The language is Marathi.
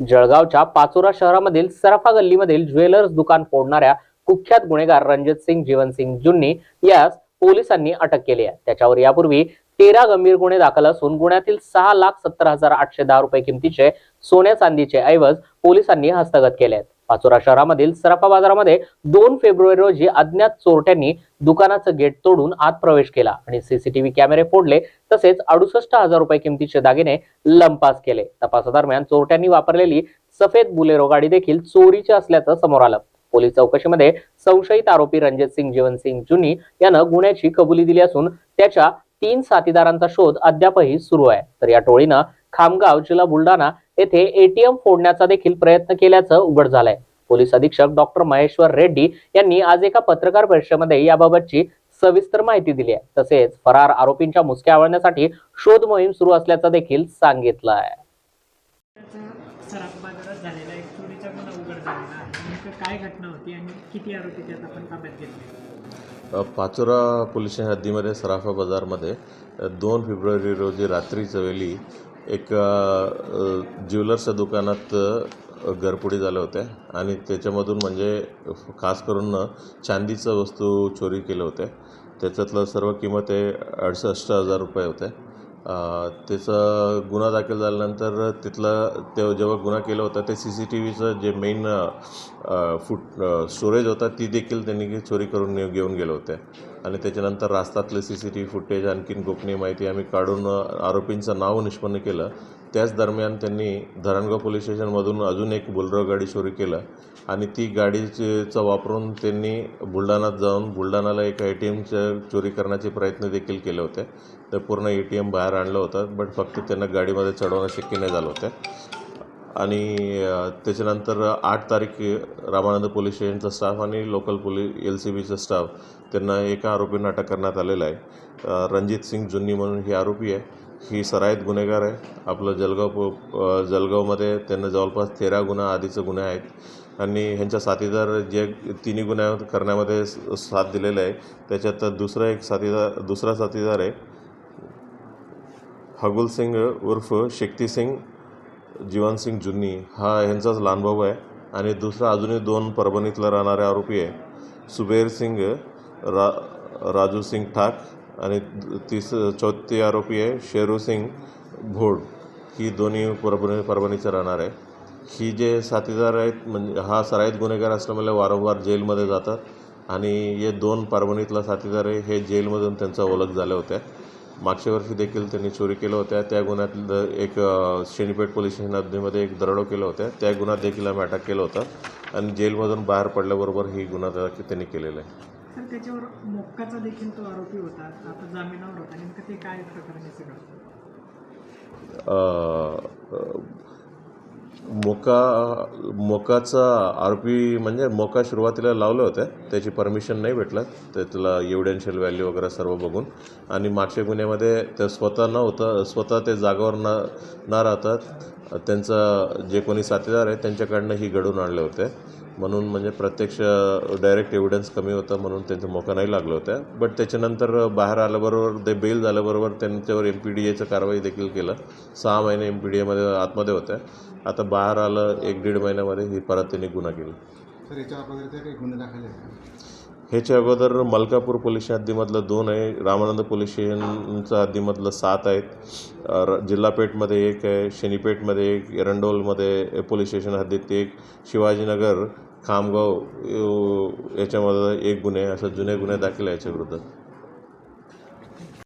जळगावच्या पाचोरा शहरामधील सराफा गल्लीमधील ज्वेलर्स दुकान फोडणाऱ्या कुख्यात गुन्हेगार रणजित सिंग जीवनसिंग जुन्नी यास पोलिसांनी अटक केली आहे. त्याच्यावर यापूर्वी तेरा गंभीर गुन्हे दाखल असून गुन्ह्यातील सहा लाख सत्तर हजार आठशे दहा रुपये किमतीचे सोन्या चांदीचे ऐवज पोलिसांनी हस्तगत केले आहेत. पाचोरा शहरामधील सराफा बाजारामध्ये दोन फेब्रुवारी रोजी अज्ञात चोरट्यांनी दुकानाचं गेट तोडून आत प्रवेश केला आणि सीसीटीव्ही कॅमेरे फोडले तसेच अडुसष्ट हजार रुपये किमतीचे दागिने लंपास केले. तपासादरम्यान चोरट्यांनी वापरलेली सफेद बुलेरो गाडी देखील चोरीची असल्याचं समोर आलं. पोलीस चौकशीमध्ये संशयित आरोपी रणजित सिंग जीवनसिंग जुनी यानं गुन्ह्याची कबुली दिली असून त्याच्या तीन साथीदारांचा शोध अद्यापही सुरू आहे. तर या टोळीनं खामगाव जिल्हा बुलढाणा येथे एटीएम फोडण्याचा देखील प्रयत्न केल्याचं उघड झालंय. पोलीस अधीक्षक डॉक्टर महेश्वर रेड्डी यांनी आज एका पत्रकार परिषदेमध्ये याबाबतची सविस्तर माहिती दिली आहे. तसेच फरार आरोपींच्या मुसक्या आवळण्यासाठी शोध मोहीम सुरू असल्याचं देखील सांगितलं आहे. पाचोरा पोलीस हद्दीमध्ये सराफा बाजारमध्ये दोन फेब्रुवारी रोजी रात्रीच्या वेळी एक ज्वेलर्सच्या दुकानात अ, घरपुडी झाल्या होत्या. आणि त्याच्यामधून म्हणजे खास करून चांदीचं वस्तू चोरी केल्या होत्या. त्याच्यातलं सर्व किंमत हे अडुसष्ट हजार रुपये होते. त्याचा गुन्हा दाखल झाल्यानंतर तिथलं ते जेव्हा गुन्हा केला होता ते सी सी टी व्हीचं जे मेन फुट स्टोरेज होता ती देखील त्यांनी चोरी करून घेऊन गेले होते आणि त्याच्यानंतर रास्तातले C C T V footage आणखीन गोपनीय माहिती आम्ही काढून आरोपींचं नाव निष्पन्न केलं. त्याच दरम्यान त्यांनी धरणगाव पोलीस स्टेशनमधून अजून एक बुलरो गाडी चोरी केलं आणि ती गाडीचा वापरून त्यांनी बुलढाण्यात जाऊन बुलढाण्याला एका ए टी एमचं चोरी करण्याचे प्रयत्न देखील केले होते. तर पूर्ण ए टी एम बाहेर आणलं होतं बट फक्त त्यांना गाडीमध्ये चढवणं शक्य नाही झालं होतं. आणि त्याच्यानंतर आठ तारीख रामानंद पोलीस स्टेशनचा स्टाफ आणि लोकल पोलीस एल सी बीचा स्टाफ त्यांना एका आरोपींना अटक करण्यात आलेला आहे. रणजित सिंग जुन्नी म्हणून ही आरोपी आहे. ही सराईत गुन्हेगार आहे. आपलं जलगाव जलगावमध्ये त्यांना जवळपास तेरा गुन्हा आधीचे गुन्हे आहेत. आणि ह्यांच्या साथीदार जे तिन्ही गुन्ह्या करण्यामध्ये स- साथ दिलेला आहे. त्याच्यात दुसरा एक साथीदार दुसरा साथीदार आहे. हगुल सिंग उर्फ शक्ती सिंग जीवनसिंग जुन्नी हा ह्यांचाच लहान भाऊ आहे आणि दुसरा अजूनही दोन परभणीतला राहणारे आरोपी आहे. सुबेर सिंग रा राजू सिंग ठाक आणि तिस चौथी आरोपी आहे शेरू सिंग भोड. ही दोन्ही परभणी परभणीचे राहणार आहे ही जे साथीदार आहेत म्हणजे हा सराईत गुन्हेगार असल्यामुळे वारंवार जेलमध्ये जातात आणि हे दोन परभणीतला साथीदार आहे हे जेलमधून त्यांचा ओळख झाल्या होत्या. मागच्या वर्षी देखील त्यांनी चोरी केल्या होत्या. त्या गुन्ह्यातलं एक शेणीपेठ पोलीस स्टेशन हद्दीमध्ये एक दरोडो केला होत्या त्या गुन्ह्यात देखील आम्ही अटक केलं होतं. आणि जेलमधून बाहेर पडल्याबरोबर ही गुन्हा त्या- त्यांनी केलेला आहे. त्याच्यावर मोक्काचा देखील तो आरोपी होता. आता जामिनावर होता. नेमकं ते काय प्रकरण आहे सगळं? मोका मोकाचा आरोपी म्हणजे मोका सुरुवातीला लावलं होतं. त्याची परमिशन नाही भेटलं. तर त्याला एव्हिडेन्शियल व्हॅल्यू वगैरे सर्व बघून. आणि मागच्या गुन्ह्यामध्ये ते स्वतः न होतं स्वतः ते जागावर न न राहतात. त्यांचं जे कोणी साथीदार आहे त्यांच्याकडनं ही घडून आणले होते. म्हणून म्हणजे प्रत्यक्ष डायरेक्ट एव्हिडन्स कमी होतं म्हणून त्यांचं मोका नाही लागलं होत्या बट त्याच्यानंतर बाहेर आल्याबरोबर ते बेल झाल्याबरोबर त्यांच्यावर एम पी डी एचं कारवाई देखील केलं. सहा महिने एम पी डी एमध्ये आतमध्ये होत्या आता बाहेर आलं एक दीड महिन्यामध्ये ही परत त्यांनी गुन्हा केला. सर याच्या अगोदरचे काही गुन्हे दाखल आहेत का? ह्याच्या अगोदर मलकापूर पोलीस हद्दीमधलं दोन आहे रामानंद पोलीस स्टेशनचं हद्दीमधलं सात आहेत. जिल्हापेठमध्ये एक आहे शनीपेठमध्ये एक एरंडोलमध्ये पोलीस स्टेशन हद्दीत एक शिवाजीनगर खामगाव याच्यामध्ये एक गुन्हे असं जुने गुन्हे दाखल आहे याच्याविरुद्ध.